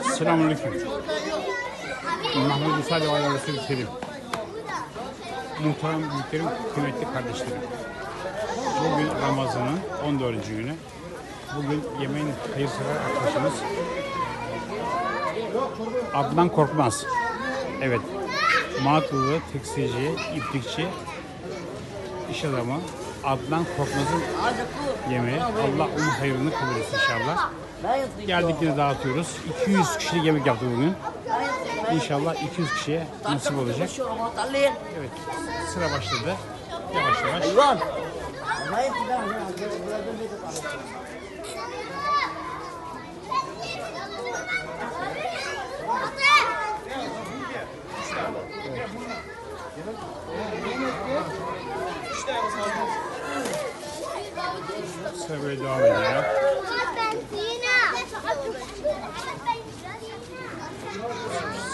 Selamünaleyküm. Mahmud Musa Devalı Resulü Kerim. Muhterem büyüklerim, kıymetli kardeşlerim. Bugün Ramazan'ın 14. günü. Bugün yemeğin hayırsever arkadaşımız Adnan Korkmaz. Evet. Matlılı, tekstilci, iplikçi, iş adamı Adnan Korkmaz'ın yemeği. Allah onun hayrını kabul etsin inşallah. Geldik yine dağıtıyoruz. 200 kişilik yemek yaptı bugün. İnşallah 200 kişiye nasip olacak. Evet, sıra başladı. Yavaş yavaş. Ivan. Böyle devam ediyor.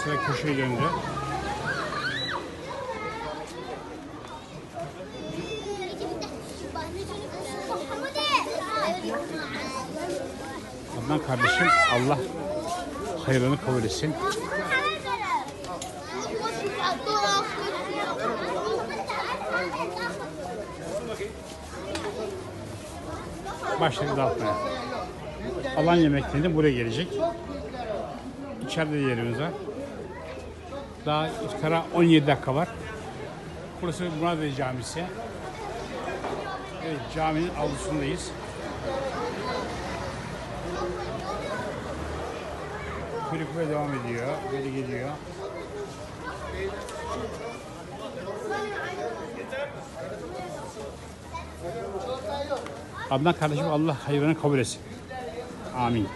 Sıra köşeye döndü. Adnan kardeşim Allah hayırını kabul etsin. Başladı dağıtmaya. Alan yemeklerinde buraya gelecek. İçeride de yerimiz var. Daha iftara 17 dakika var. Burası Muradeli Camisi. Evet, caminin avlusundayız. Kulüpüne devam ediyor. Böyle geliyor. Adnan kardeşim Allah hayırını kabul etsin. Amin.